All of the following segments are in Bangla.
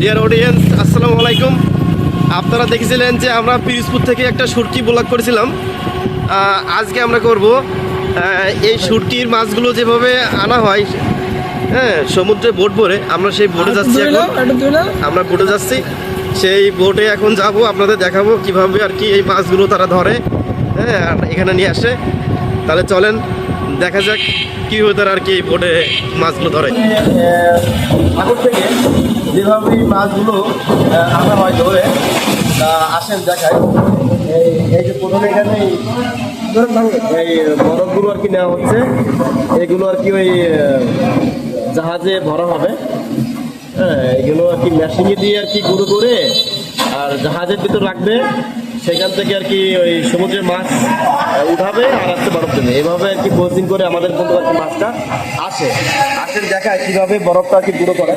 ডিয়ার অডিয়েন্স আসসালামু আলাইকুম। আপনারা দেখেছিলেন যে আমরা পিরিজপুর থেকে একটা সুরকি ব্লগ করেছিলাম। আজকে আমরা করব এই সুরকির মাছগুলো যেভাবে আনা হয় হ্যাঁ সমুদ্রে বোট ভরে আমরা সেই বোটে যাচ্ছি এখন। আমরা বোটে যাচ্ছি। সেই বোটে এখন যাব আপনাদের দেখাবো কীভাবে আর কি এই মাছগুলো তারা ধরে হ্যাঁ আর এখানে নিয়ে আসে। তাহলে চলেন দেখা যাক কীভাবে তারা আর কি এই বোটে মাছগুলো ধরে। থেকে যেভাবে এই মাছগুলো আনা হয় ধরে আসেন দেখায় এই এই যে প্রথমে এখানে এই এই বরফগুলো আর কি নেওয়া হচ্ছে। এগুলো আর কি ওই জাহাজে ভরা হবে। হ্যাঁ এগুলো আর কি মেশিনে দিয়ে আর কি গুঁড়ো করে আর জাহাজের ভিতর রাখবে। সেখান থেকে আর কি ওই সমুদ্রের মাছ উঠাবে আর আসতে বরফ দেবে। এভাবে আর কি প্রসেসিং করে আমাদের বন্ধু আর কি মাছটা আসে। আসেন দেখায় কীভাবে বরফটা আর কি গুঁড়ো করে।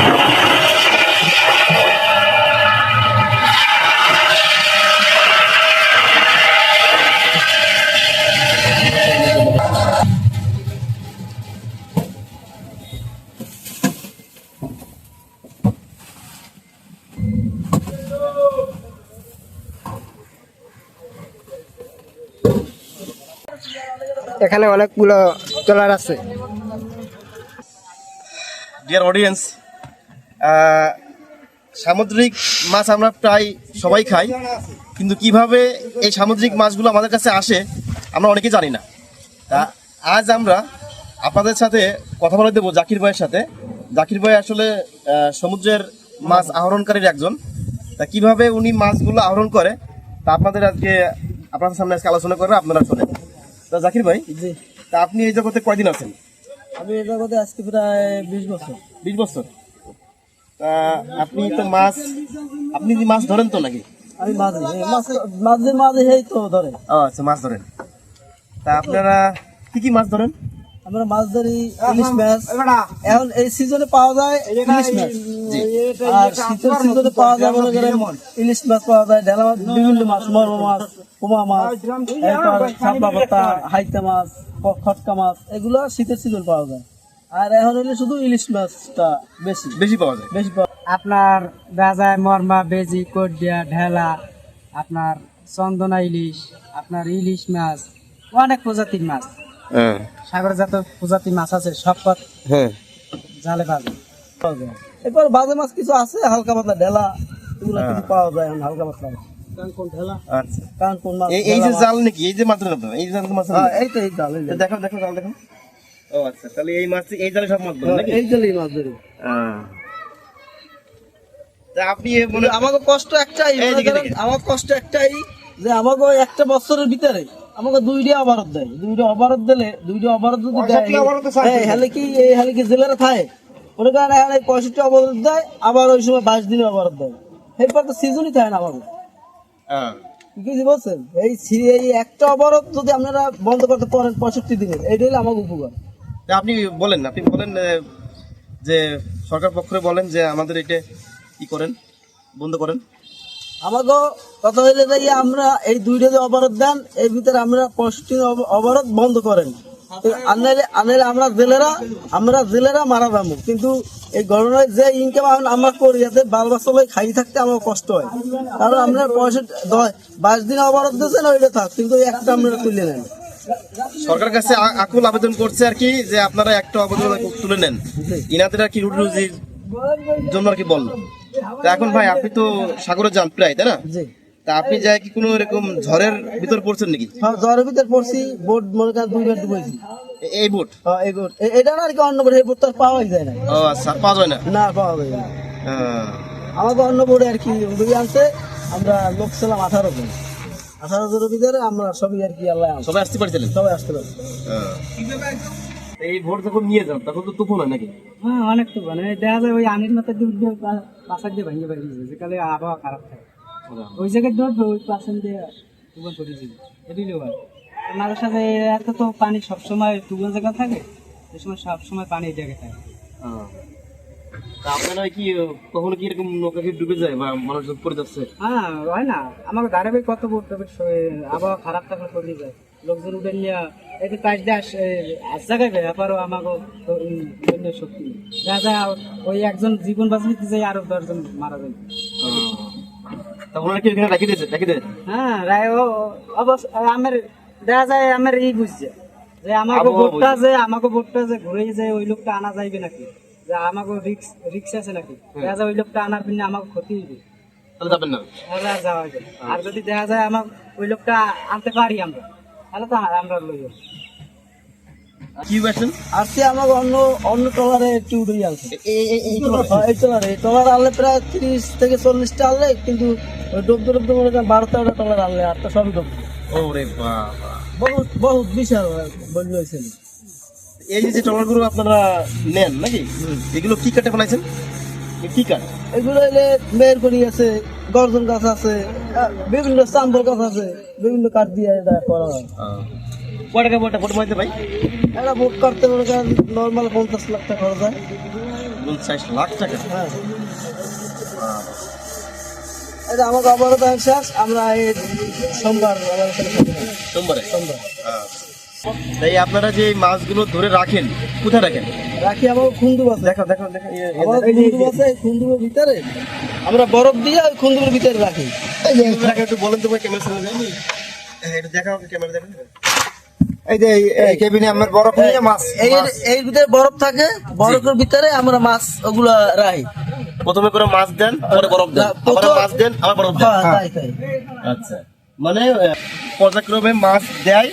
এখানে অনেকগুলো ট্রলার আছে। ডিয়ার অডিয়েন্স সামুদ্রিক মাছ আমরা প্রায় সবাই খাই, কিন্তু কীভাবে এই সামুদ্রিক মাছগুলো আমাদের কাছে আসে, আমরা অনেকে জানি না। তা আজ আমরা আপনাদের সাথে কথা বলে দেবো জাকির ভাইয়ের সাথে। জাকির ভাই আসলে সমুদ্রের মাছ আহরণকারীর একজন। তা কীভাবে উনি মাছগুলো আহরণ করে, তা আপনাদের আজকে, আপনাদের সামনে আজকে আলোচনা করে আপনারা শোনেন। তা জাকির ভাই জি। তা আপনি এই জগতে কয়দিন আছেন? আমি এই জগতে আজকে প্রায় বিশ বছর। বিশ বছর। তা আপনি তো মাছ আপনি কি মাছ ধরেন তো নাকি? আমি মাঝে মাছ মাঝে মাঝে এই তো ধরে। আচ্ছা মাছ ধরেন। তা আপনারা কি কি মাছ ধরেন? আমরা মাছ ধরি ইলিশ মাছ এখন এই সিজনে পাওয়া যায় ইলিশ মাছ আর শীতের সিজনে পাওয়া যায় মনে করেন ইলিশ মাছ পাওয়া যায় ঢেলা মাছ বিভিন্ন মাছ মরম মাছ পোমা মাছ এরপর চাপা পাতা হাইতা মাছ খটকা মাছ এগুলো শীতের সিজন পাওয়া যায়। আর এখন হলে শুধু ইলিশ মাছটা বেশি। বেশি পাওয়া যায়। বেশি পাওয়া আপনার রাজায় মর্মা বেজি কডিয়া ঢেলা আপনার চন্দনা ইলিশ আপনার ইলিশ মাছ অনেক প্রজাতির মাছ। সাগর জাত প্রজাতির মাছ আছে সব পথ হ্যাঁ। জালে যায় এরপর বাজে মাছ কিছু আছে হালকা পাতলা ঢেলা এগুলো কিছু পাওয়া যায় হালকা পাতলা। আচ্ছা। এই যে জাল নাকি? এই যে মাছ এই জাল মাছ হ্যাঁ, এই তো এই জাল দেখো দেখো জাল দেখো ও আচ্ছা তাহলে এই মাছ এই জালে সব মাছ হ্যাঁ, নাকি? এই জালেই মাছ ধরি। হ্যাঁ। আপনি মনে আমাকে কষ্ট একটাই। আমার কষ্ট একটাই যে আমাকে একটা বছরের ভিতরে আমাকে দুইটা অবরোধ দেয়। দুইটা অবরোধ দিলে দুইটা অবরোধ যদি দেয় এই হেলে কি এই হেলে কি জেলেরা থাকে? ওর কারণে এখানে পঁয়ষট্টি অবরোধ দেয় আবার ওই সময় বাইশ দিনে অবরোধ দেয়। এরপর তো সিজনই থাকে না আমাকে হ্যাঁ। কি বলছেন? এই সি- এই একটা অবরোধ যদি আপনারা বন্ধ করতে পারেন পঁয়ষট্টি দিনের এইটা হলে আমাকে উপকার। আপনি বলেন আপনি বলেন যে সরকার পক্ষে বলেন যে আমাদের এটা কি করেন বন্ধ করেন। আমাকে কথা হইলে যাই আমরা এই দুইটা যে অবরোধ দেন এর ভিতরে আমরা পঁয়ষট্টি অবরোধ বন্ধ করেন। আনাইলে আমরা জেলেরা আমরা জেলেরা মারা যাব। কিন্তু এই গরমের যে ইনকাম আমরা করি যাতে বাল বাচ্চা খাই থাকতে আমার কষ্ট হয়। কারণ আমরা পঁয়ষট্টি দশ বাইশ দিন অবরোধ দিয়েছেন ওইটা থাক। কিন্তু একটা আমরা তুলে নেন। সরকার কাছে আকুল আবেদন করছে আর কি যে আপনারা একটা আবেদন তুলে নেন। ইনাদের আর কি রুটি জন্য আর কি বলল। এখন ভাই আপনি তো সাগরে যান প্রায় তাই না? তা আপনি যাই কি কোনো এরকম ঝড়ের ভিতর পড়ছেন নাকি? সব জ্বরের ভিতরে পড়ছি বোর্ড মনে করেন দুইবার ডুবেছি এই বোট? হ্যাঁ, এই বোট। এটা না আর কি অন্য বোট এই বোট তো আর পাওয়াই যায় না। ও আচ্ছা পাওয়া যায় না? না পাওয়া যায় না। হ্যাঁ। আমাকে অন্য বোর্ডে আর কি আনছে আমরা লোক ছিলাম আঠারো জন। আঠারো জনের ভিতরে আমরা সবই আর কি আল্লাহ সবাই আসতে পারছিলেন? সবাই আসতে পারছে। হ্যাঁ। এই ভোট যখন নিয়ে যান তখন তো তুফান হয় নাকি? হ্যাঁ অনেক তো মানে দেখা যায় ওই আনির মাথার দিয়ে উঠবে পাশার দিয়ে ভেঙে ভেঙে যাবে যেখানে আবহাওয়া খারাপ থাকে। ওই জায়গায় দৌড়বে ওই পাশন দিয়ে। টুবন পড়ে যাবে এদিকে মাঝে সাথে এত তো পানি সবসময় জায়গা থাকে এই সময় সবসময় পানি জায়গা থাকে। হ্যাঁ। আপনারা কি কখনো কি এরকম নৌকা কি ডুবে যায় বা মানুষজন পড়ে যাচ্ছে? হ্যাঁ হয় না। আমাকে কত পড়তে হবে আবহাওয়া খারাপ থাকলে পড়ে যায়। লোকজন উঠে নিয়ে একটু কাজ দিয়ে আস আস জায়গায় ব্যাপারও আমাকে দেখা যায় ওই একজন জীবন বাঁচাতে যায় আরও দশজন মারা যায়। তা ওনারা কি ওখানে রাখি দিয়েছে? রাখি দিয়েছে হ্যাঁ রায় ও অবশ্য আমার দেখা যায় আমার এই বুঝছে। যে আমাকে ভোটটা যে আমাকে ভোটটা যে ঘুরে যে ওই লোকটা আনা যাইবে নাকি? যে আমাকে রিক্স রিক্স আছে নাকি? দেখা যায় ওই লোকটা আনার জন্য আমাকে ক্ষতি হইবে। তাহলে যাবেন না? আর যাওয়া যদি দেখা যায় আমার ওই লোকটা আনতে পারি আমরা তাহলে তো আমরা লই যাব। কি আসছে আমাকে অন্য অন্য টলারে একটু উঠে আনছে এই টলারে এই টলার আনলে প্রায় তিরিশ থেকে চল্লিশটা আনলে কিন্তু ওই ডুব ডুব মনে করেন বারো তেরোটা টলার আনলে আর তো সবই ডুব। ওরে বাবা। বহুত বহুত বিশাল এই যে ট্রলারগুলো আপনারা নেন নাকি? এগুলো কি কাটে বানাইছেন? কি কাঠ এগুলো এলে মেয়ের করি আছে গর্জন গাছ আছে বিভিন্ন চাম্বল গাছ আছে বিভিন্ন কাঠ দিয়ে এটা করা হয়। কয় টাকা বইটা ফটো মাইতে ভাই? এটা বুক করতে মনে করেন নর্মাল পঞ্চাশ লাখ টাকা খরচ হয় পঞ্চাশ লাখ টাকা হ্যাঁ এটা আমাকে অবরোধ শেষ আমরা এই সোমবার। সোমবারে সোমবার তাই আপনারা যে মাছগুলো ধরে রাখেন কোথায় রাখেন রাখি আমার খুন্দু আছে দেখো দেখো দেখো ইয়ে- ইয়ে খুন্দু আছে খুন্দুর ভিতরে আমরা বরফ দিয়ে ওই খুন্দুর ভিতরে রাখি দেখো। দেখো, একটু বলেন তো ক্যামেরা সামনে হ্যাঁ, একটু দেখাও ক্যামেরা দেখেন এই যে এই- এই কেবিনে আমার বরফ নিয়ে মাছ এই এই ভিতরে বরফ থাকে বরফের ভিতরে আমরা মাছ ওগুলা রাখি। প্রথমে করে মাছ দেন পরে বরফ দেন। না, আবার মাছ দেন আবার বরফ দেন। হ্যাঁ তাই আচ্ছা। মানে পর্যায়ক্রমে মাছ দেয়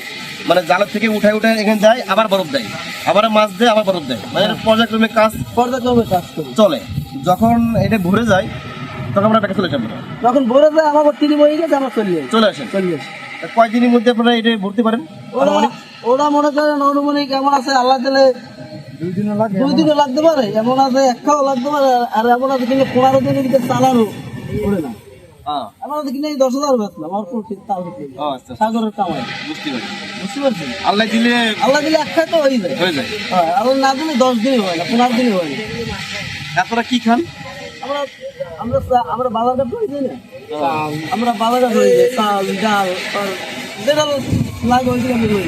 মানে জালের থেকে উঠায় উঠায় এখানে যায় আবার বরফ দেয়। আবার মাছ দেয় আবার বরফ দেয়। মানে পর্যায়ক্রমে কাজ পর্যায়ক্রমে কাজ চলে। যখন এটা ভরে যায় তখন আমরা চলে যাব। যখন ভরে যায় আমার তিরি বই গেছে আমরা চলে চলে আসেন। চলে তা কয়দিনের মধ্যে আপনারা এটা ভরতে পারেন? ওরা ওরা মনে করেন অনুমানিক কেমন আছে আল্লাহ দিলে দুই দিনও লাগতে পারে। এমন আছে এক খাওয়া লাগতে পারে আর এমন আছে কিন্তু পনেরো দিনের ভিতরে চালানো করে না। হ্যাঁ এমন আল্লাহ দিলে আল্লাহ দিলে এক খায় তো যায়। হয়ে যায়। হ্যাঁ আল্লাহ না দিলে দশ দিনই হয় না পনেরো দিনই হয় না। আপনারা কি খান? আমরা আমরা বাজারটা ধরে দিই না চাল আমরা চাল ডাল আর যেটা লাগে ওই দিকে যাই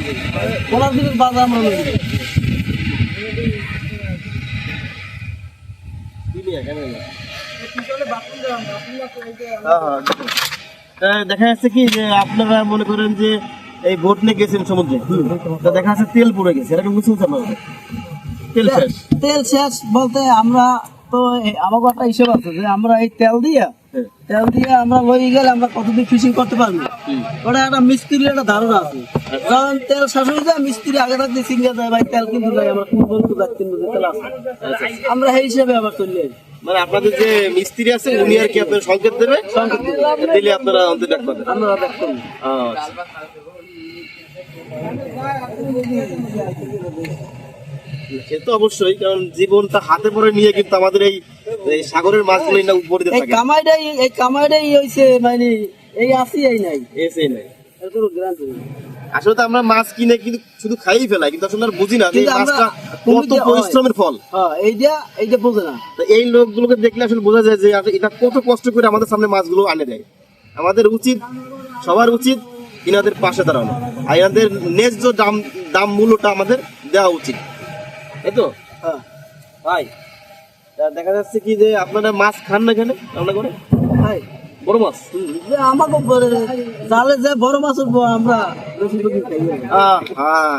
দিনের বাজার আমরা যাই হ্যাঁ, দেখা যাচ্ছে কি যে আপনারা মনে করেন যে এই বোট নিয়ে গেছেন সমুদ্রে। তা দেখা যাচ্ছে তেল পড়ে গেছে এরকম কিছু তেল শেষ। তেল শেষ বলতে আমরা তো আমাকে একটা হিসেব আছে যে আমরা এই তেল দিয়া। তেল দিয়ে আমরা লই গেলে আমরা কতদিন ফিশিং করতে পারব? ওটা একটা মিস্ত্রির একটা ধারণা আছে। কারণ তেল হয়ে যায় মিস্ত্রি আগে থাকতে সিঙ্গে যায় ভাই তেল কিন্তু আমরা কোন বন্ধু তেল আছে। আমরা এই হিসেবে আবার চলে মানে আপনাদের যে মিস্ত্রি আছে উনি আর কি আপনার সংকেত দেবে? দিলে আপনারা অন্তর ডাক পাবেন। আমরা দেখতে আচ্ছা। সে তো অবশ্যই কারণ জীবনটা হাতে পরে নিয়ে কিন্তু আমাদের এই সাগরের মাছগুলো না উপরে এই কামাইটাই এই কামাইটাই হইছে মানে এই আসি এই নাই। এসে নাই। এর কোনো গ্যারান্টি নেই আসলে তো আমরা মাছ কিনে কিন্তু শুধু খাইই ফেলাই কিন্তু আসলে বুঝি না যে এই মাছটা কত পরিশ্রমের ফল। হ্যাঁ এইটা এইটা বোঝে না। তো এই লোকগুলোকে দেখলে আসলে বোঝা যায় যে এটা কত কষ্ট করে আমাদের সামনে মাছগুলো আনে দেয়। আমাদের উচিত সবার উচিত ইনাদের পাশে দাঁড়ানো। আর ইনাদের ন্যায্য দাম দাম মূল্যটা আমাদের দেওয়া উচিত। তাই তো? হ্যাঁ। ভাই দেখা যাচ্ছে কি যে আপনারা মাছ খান না এখানে? রান্না করে? ভাই। বড় মাছ? আমাকে বলে জালে যে বড় মাছ আমরা হ্যাঁ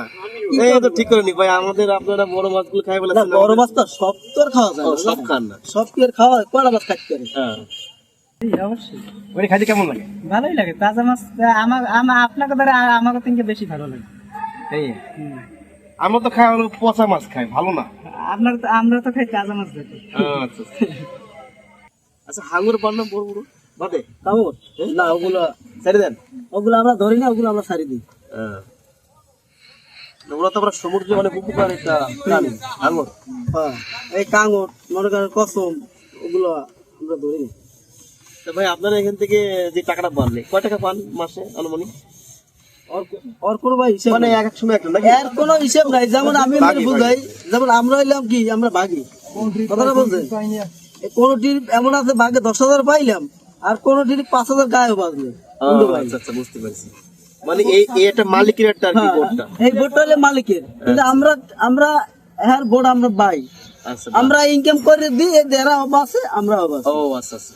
এই তো ঠিক করে নি ভাই আমাদের আপনারা বড় মাছগুলো খাই বলে না বড় মাছ তো সব তো খাওয়া যায় সব খান না? সব কি আর খাওয়া হয়? কয়টা মাছ খাইতে পারে? হ্যাঁ। অবশ্যই। ওই খাইতে কেমন লাগে? ভালোই লাগে তাজা মাছ আমার আপনাকে আমাকে থেকে বেশি ভালো লাগে। এই। আমরা তো খাই হলো পচা মাছ খাই ভালো না? আপনার তো- আমরা তো খাই তাজা মাছ দেখি আচ্ছা আচ্ছা। হাঙ্গুর বান্না বড় বড়? বাদে কামড় না ওগুলো ছেড়ে দেন। ওগুলো আমরা ধরি না ওগুলো আমরা ছাড়ি দিই। হ্যাঁ। ওরা তো আমরা সমুদ্রে অনেক উপকার একটা প্রাণী হাঙ্গর হ্যাঁ এই কাঙর মনে করেন কসম ওগুলো আমরা ধরি না। তো ভাই আপনারা এখান থেকে যে টাকাটা পানলে কয় টাকা পান মাসে আনুমানিক? মানে এক এক সময় একটা নাকি? এর কোনো হিসেব নাই। যেমন আমি বুঝাই যেমন আমরা হইলাম কি আমরা ভাগি কথাটা বলছেন কোনটির এমন আছে ভাগে দশ হাজার পাইলাম আর কোনটির পাঁচ হাজার গায়ে বাজলে। আচ্ছা আচ্ছা বুঝতে পারছি। মানে এই এই মালিকের একটা আর কি হ্যাঁ, বোর্ডটা? এই বোর্ডটা হলে মালিকের। কিন্তু আমরা আমরা হ্যাঁ বোর্ড আমরা পাই। আচ্ছা আমরা ইনকাম করে দিই আছে আমরা ও আচ্ছা আচ্ছা।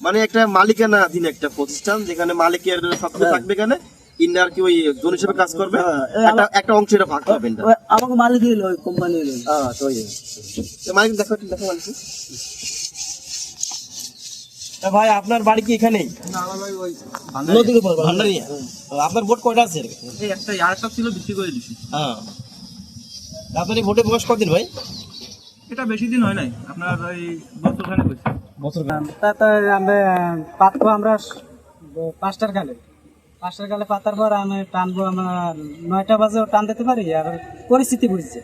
মানে একটা মালিকানা অধীন একটা প্রতিষ্ঠান যেখানে মালিকের ছাত্র থাকবে এখানে? ইন্ডিয়া আর কি ওই জন হিসেবে কাজ করবে? হ্যাঁ, একটা একটা অংশ এটা ভাগ পাবেন আমাকে মালিক হইল ওই কোম্পানি হইল আচ্ছা ওই মালিক দেখো দেখো মালিক। ভাই আপনার বাড়ি কি এখানেই? নদীর উপর ভান্ডারিয়া? আপনার ভোট কয়টা আছে? একটা আরেকটা ছিল বিক্রি করে দিছি। হ্যাঁ। আপনার এই ভোটে বয়স কদিন ভাই? এটা বেশি দিন হয় নাই। আপনার ওই বছর খানে বছর আমরা পাতবো আমরা পাঁচটার গালে পাঁচটার গালে পাতার পর আমি টানবো আমার নয়টা বাজে টান দিতে পারি আর পরিস্থিতি বুঝছে।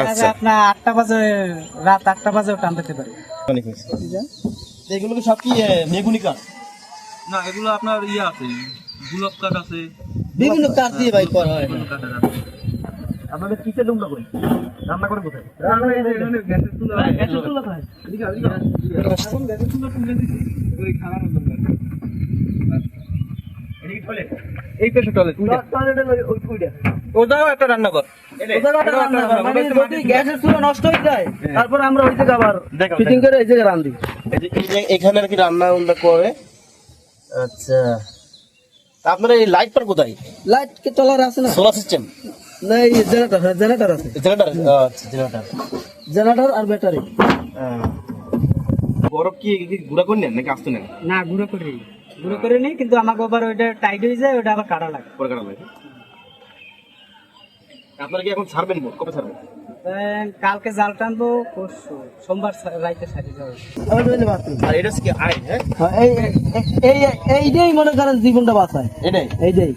আচ্ছা। আপনার আটটা বাজে রাত আটটা বাজেও টান দিতে পারি। এগুলো সব কি মেগুনি কাঠ? না এগুলো আপনার ইয়ে আছে গুলাব কাঠ আছে। বিভিন্ন কাঠ দিয়ে ভাই করা হয়। আপনাদের কিসের রুমটা করি? রান্না করেন কোথায়? গ্যাসের চুলা গ্যাসের চুলা তো হয়। এখন গ্যাসের চুলা তুলে দিচ্ছি ওই দরকার এই পেশে টয়লেট ওটাও একটা রান্না হয়। যদি গ্যাসের চুলা নষ্ট হয়ে যায় তারপর আমরা ওই জায়গা আবার ফিটিং করে এই জায়গায় রান্ধি এখানে আর কি রান্না উন্না করে। আচ্ছা। আপনার এই লাইটটার কোথায়? লাইট কে টলার আছে না? সোলার সিস্টেম না এই জেনারেটর জেনারেটর আছে। জেনারেটর আচ্ছা জেনারেটর জেনারেটর আর ব্যাটারি বরফ কি গুঁড়া করে নেন নাকি আসতে নেন? না গুঁড়ো করে। গুঁড়ো করে নিই কিন্তু আমাকে আবার ওইটা টাইট হয়ে যায় ওটা আবার কাটা লাগে। পরে কাটা লাগে। আপনারা কি এখন ছাড়বেন ভোট? কবে ছাড়বেন? কালকে জাল টানবো পরশু সোমবার রাইতে সারি যাবে। আর এটা কি আইন হ্যাঁ? হ্যাঁ, এই এই- এই এইটাই মনে করেন জীবনটা বাঁচায়। এটাই? এইটাই।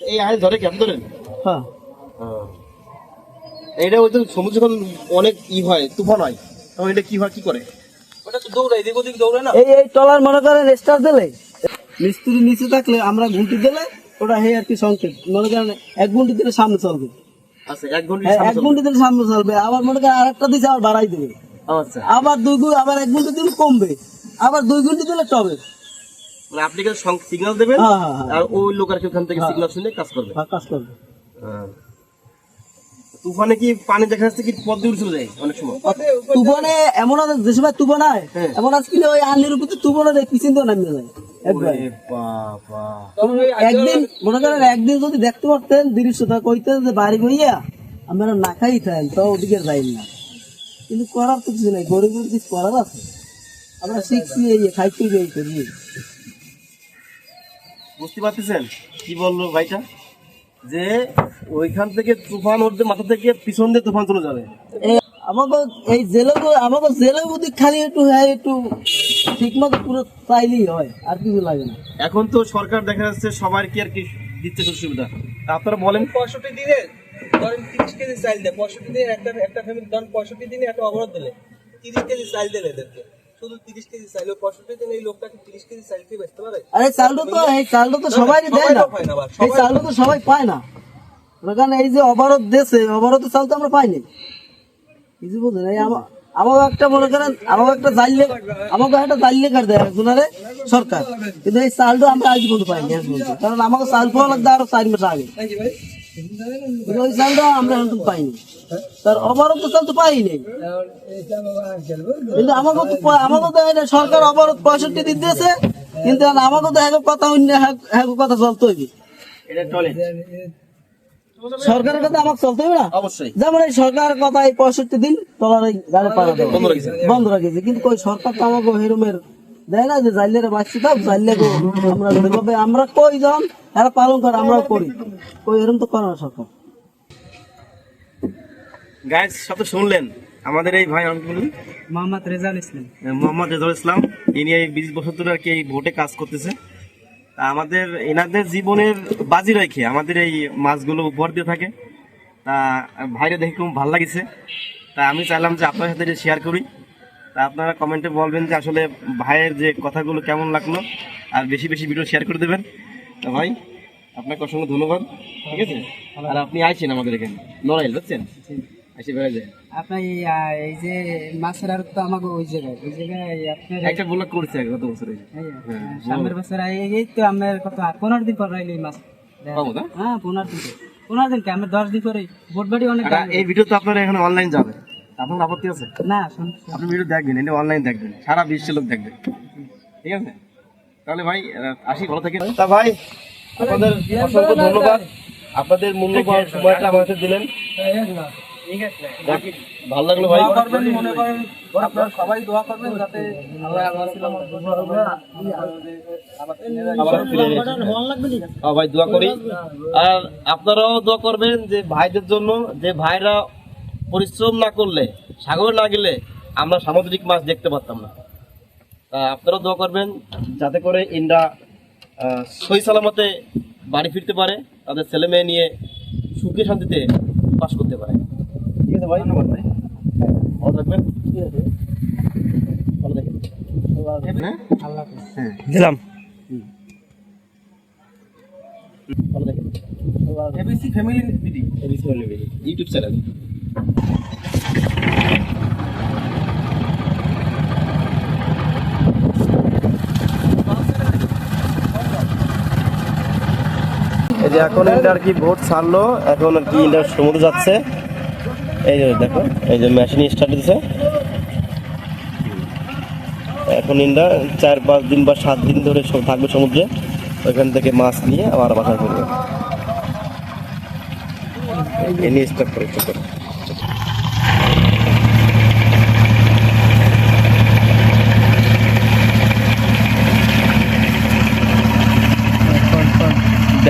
এই আইন ধরে কি আপনি ধরেন? হ্যাঁ। এটা ওই তো সমুদ্র যখন অনেক ই হয় তুফান হয় তখন এটা কি হয় কি করে? এই এই টলার মনে করেন স্টার দিলে? মিস্ত্রি নিচে থাকলে আমরা ঘুঁটি দিলে ওটা হে আর কি সংকেত। মনে করেন এক ঘুঁটি দিলে সামনে চলবে। আচ্ছা এক ঘণ্টা হ্যাঁ, দিলে সামনে চলবে। আবার মনে করেন আরেকটা দিছে আবার বাড়াই দেবে। আচ্ছা। আবার দুই গুণ আবার এক ঘুঁটি দিলে কমবে। আবার দুই ঘুঁটি দিলে টবে। মানে আপনি সিগন্যাল দেবেন? হ্যাঁ হ্যাঁ হ্যাঁ। আর ওই লোক আর কি ওখান থেকে সিগন্যাল শুনে কাজ করবে? হ্যাঁ, কাজ করবে। তুফানে কি পানি দেখা যাচ্ছে কি চলে যায় অনেক সময়? তুফানে এমন আছে যে সময় তুফান হয় হ্যাঁ। এমন আছে ওই উপর পিছন দিয়ে নামিয়ে যায় একদিন মনে করেন একদিন যদি দেখতে পারতেন দৃশ্যটা কইতেন যে বাড়ি বইয়া আমরা না খাই থাকেন তো ওদিকে যাই না। কিন্তু করার তো কিছু নাই গরিবের কিছু করার আছে। আমরা শিখছি এই খাইতে এই করি। বুঝতে পারতেছেন? কি বলল ভাইটা? যে ওইখান থেকে তুফান ওর মাথা থেকে পিছন দিয়ে তুফান চলে যাবে। এই আমাকে এই জেলে আমাকে জেলে যদি খালি একটু হ্যাঁ একটু ঠিক মতো পুরো চাইলেই হয় আর কিছু লাগে না। এখন তো সরকার দেখা যাচ্ছে সবার কি আর কি দিচ্ছে সুযোগ সুবিধা? আপনারা বলেন। পঁয়ষট্টি দিনে ধরেন তিরিশ কেজি চাল দেয় পঁয়ষট্টি দিনে একটা একটা ফ্যামিলি ধরেন পঁয়ষট্টি দিনে একটা অবরোধ দিলে তিরিশ কেজি চাল দিলে এদেরকে। শুধু তিরিশ কেজি চাইল পঁয়ষট্টি দিনে এই লোকটাকে তিরিশ কেজি চাল বেচতে পারে আরে চালটা তো এই চালটা তো সবাই দেয় না। সবাই পায় না আবার, এই চালটা তো সবাই পায় না। কারণ এই যে অবরোধ দেশে অবরোধ চাল তো আমরা পাইনি। কিছু বুঝলেন এই আমা- আমাকে একটা মনে করেন আমাকে একটা জাইলে আমাকে একটা জাইলে কাট দেয় একজনারে সরকার। কিন্তু এই চালটা আমরা আজ পর্যন্ত পাইনি কারণ আমাকে চাল পাওয়া লাগবে আরও চার মাস আগে। ওই চালটা আমরা এখন পাইনি। তার অবরোধ চাল তো পাইনি কিন্তু আমাকে তো আমাকে তো এই সরকার অবরোধ পঁয়ষট্টি দিন দিয়েছে কিন্তু আমাকে তো এক কথা অন্য এক কথা চলতে হইবে। সরকারের কথা আমাকে চলতে হবে না? অবশ্যই। যেমন এই সরকারের কথা এই পঁয়ষট্টি দিন তোমার এই গাড়ি পাড়া বন্ধ রেখেছে। কিন্তু সরকার তো আমাকে হেরুমের দেয় না যে জাইলের বাঁচছি থাক জাইলে আমরা যেভাবে আমরা কই যখন এরা পালন করে আমরাও করি। কই এরকম তো করে না সরকার গাইজ সব শুনলেন। আমাদের এই ভাই আমি বলি মোহাম্মদ রেজাউল ইসলাম। মোহাম্মদ রেজাউল ইসলাম। ইনি এই বিশ বছর ধরে আর কি এই ভোটে কাজ করতেছে। আমাদের এনাদের জীবনের বাজি রেখে আমাদের এই মাছগুলো উপহার দিয়ে থাকে। তা ভাইরে দেখে খুব ভালো লাগিছে। তা আমি চাইলাম যে আপনার সাথে শেয়ার করি। তা আপনারা কমেন্টে বলবেন যে আসলে ভাইয়ের যে কথাগুলো কেমন লাগল। আর বেশি বেশি ভিডিও শেয়ার করে দেবেন। তা ভাই আপনাকে অসংখ্য ধন্যবাদ। ঠিক আছে? আর আপনি আইছেন আমাদের এখানে। লড়াই বুঝছেন? এসে বেড়ে যায়। আপনার এই, যে মাছের আর তো আমাকে ওই জায়গায় ওই জায়গায় আপনার একটা করছে গত বছরে। এই, সামনের বছর এই- এই তো কত পনেরো দিন পর রাইলে এই মাছ। হ্যাঁ পনেরো দিন পনেরো দিন কি? আমার দশ দিন পরে বোটবাড়ি অনেক এই ভিডিও তো আপনার এখানে অনলাইন যাবে আপনার আপত্তি আছে না আপনি ভিডিও দেখবেন এটা অনলাইন দেখবেন সারা বিশ্বের লোক দেখবে ঠিক আছে তাহলে ভাই আসি ভালো থেকে তা ভাই আপনাদের অসংখ্য ধন্যবাদ আপনাদের মূল্যবান সময়টা আমাদের দিলেন ঠিক আছে যাক, ভালো লাগল ভাই মনে করেন আপনারা সবাই দোয়া করবেন যাতে। হ্যাঁ ভাই দোয়া করি আর আপনারাও দোয়া করবেন যে ভাইদের জন্য যে ভাইরা পরিশ্রম না করলে সাগর না গেলে আমরা সামুদ্রিক মাছ দেখতে পারতাম না। তা আপনারাও দোয়া করবেন যাতে করে ইন্দ্রা সহি সালামতে বাড়ি ফিরতে পারে তাদের ছেলে মেয়ে নিয়ে সুখে শান্তিতে বাস করতে পারে। ঠিক আছে ভাই? ধন্যবাদ ভাই। ভালো থাকবেন। ঠিক আছে। ভালো থাকবেন। হ্যাঁ। হ্যাঁ। দিলাম। ভালো থাকবেন। ABC family ABC YouTube channel. এই যে এখন এটা আর কি ভোট ছাড়লো? এখন আর কি ইন্টার সমুদ্র যাচ্ছে? এই যে দেখো, এই যে মেশিন স্টার্ট দিছে এখন ইন্ডা চার পাঁচ দিন বা সাত দিন ধরে থাকবে সমুদ্রে। ওইখান থেকে মাছ নিয়ে আবার বাসা করবে। এনে স্টার্ট করে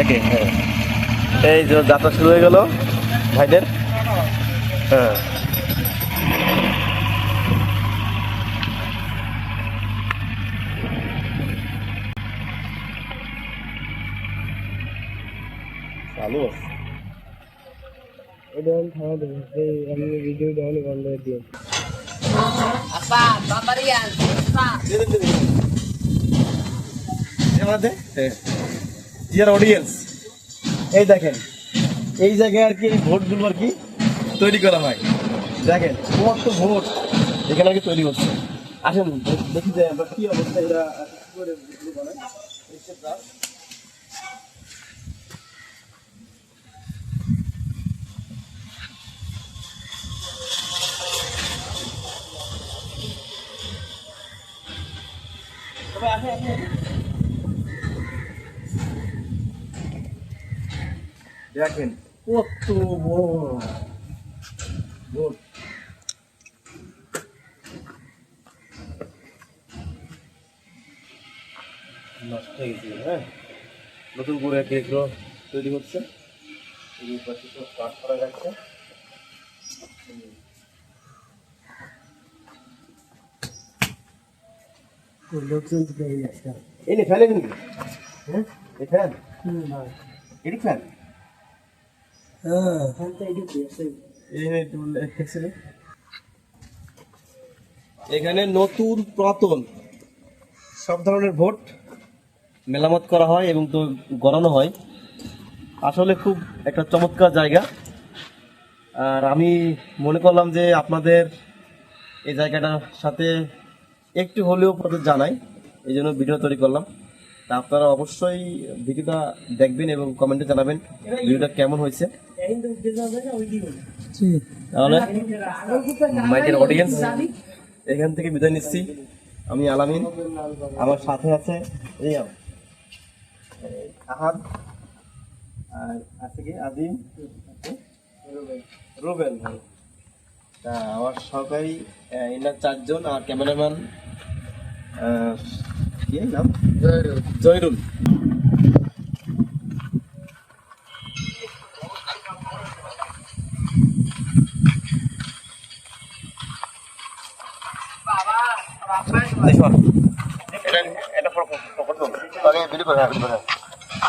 দেখে হ্যাঁ। এই যে যাত্রা শুরু হয়ে গেল ভাইদের। হ্যাঁ। চালু আছে। আমি ভিডিও ডাউন বন্ধ করে দিই ডিয়ার অডিয়েন্স এই দেখেন, এই জায়গায় আর কি এই ভোটগুলো আর কি তৈরি করা হয়। দেখেন কত ভোট এখানে আর কি তৈরি হচ্ছে। আসেন, দেখি যে আমরা কী অবস্থা এরা করে। এই যে প্রায় দেখেন কত বড়। নষ্ট হয়ে গেছে হ্যাঁ? নতুন করে আর কি এগুলো তৈরি হচ্ছে। এই পাশে সব কাঠ করা যাচ্ছে। লোকজন ফ্যান এখানে হ্যাঁ? ফ্যান? এটি ফ্যান? হ্যাঁ। এখানে নতুন পুরাতন সব ধরনের ভোট মেলামত করা হয় এবং তো গড়ানো হয়। আসলে খুব একটা চমৎকার জায়গা। আর আমি মনে করলাম যে আপনাদের এই জায়গাটার সাথে একটু হলেও জানাই। এই জন্য ভিডিও তৈরি করলাম। তা আপনারা অবশ্যই ভিডিওটা দেখবেন এবং কমেন্টে জানাবেন ভিডিওটা কেমন হয়েছে। তাহলে মাইকের অডিয়েন্স এখান থেকে বিদায় নিচ্ছি। আমি আলামিন আমার সাথে আছে রিয়াম আহাদ আর আছে কি আদিম রুবেল ভাই। তা আমার আহ, এনার চারজন আর ক্যামেরাম্যান কি নাম? জয়রুল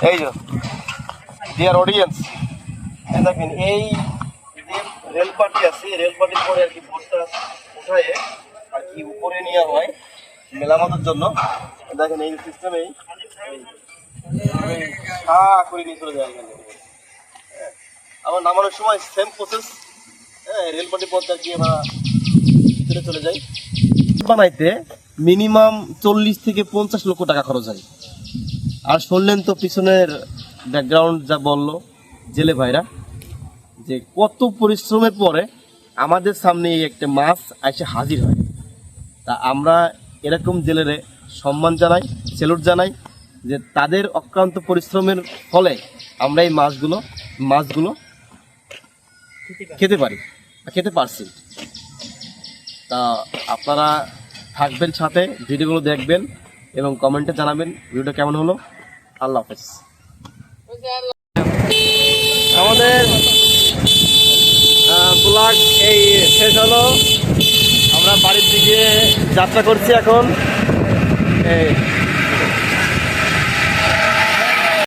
এই যে ডিয়ার অডিয়েন্স দেখেন এই যে রেলপাটি আছে রেলপাটির পরে আর কি ভোটটা উঠায়, আর কি উপরে নেওয়া হয়, মেলামতের জন্য দেখেন এই এখানে হ্যাঁ, আবার নামানোর সময় সেম প্রসেস হ্যাঁ আর আমরা ভিতরে চলে যাই বানাইতে মিনিমাম চল্লিশ থেকে পঞ্চাশ লক্ষ টাকা খরচ হয়। আর শুনলেন তো পিছনের ব্যাকগ্রাউন্ড যা বলল জেলে ভাইরা যে কত পরিশ্রমের পরে আমাদের সামনে একটা মাছ এসে হাজির হয়। তা আমরা এরকম জেলেরে সম্মান জানাই সেলুট জানাই যে তাদের অক্লান্ত পরিশ্রমের ফলে আমরা এই মাছগুলো মাছগুলো খেতে পারি। বা খেতে পারছি। তা আপনারা থাকবেন সাথে ভিডিওগুলো দেখবেন এবং কমেন্টে জানাবেন ভিডিওটা কেমন হলো। আল্লাহ হাফেজ। আমাদের ব্লগ এই শেষ হলো। আমরা বাড়ির দিকে যাত্রা করছি এখন। এই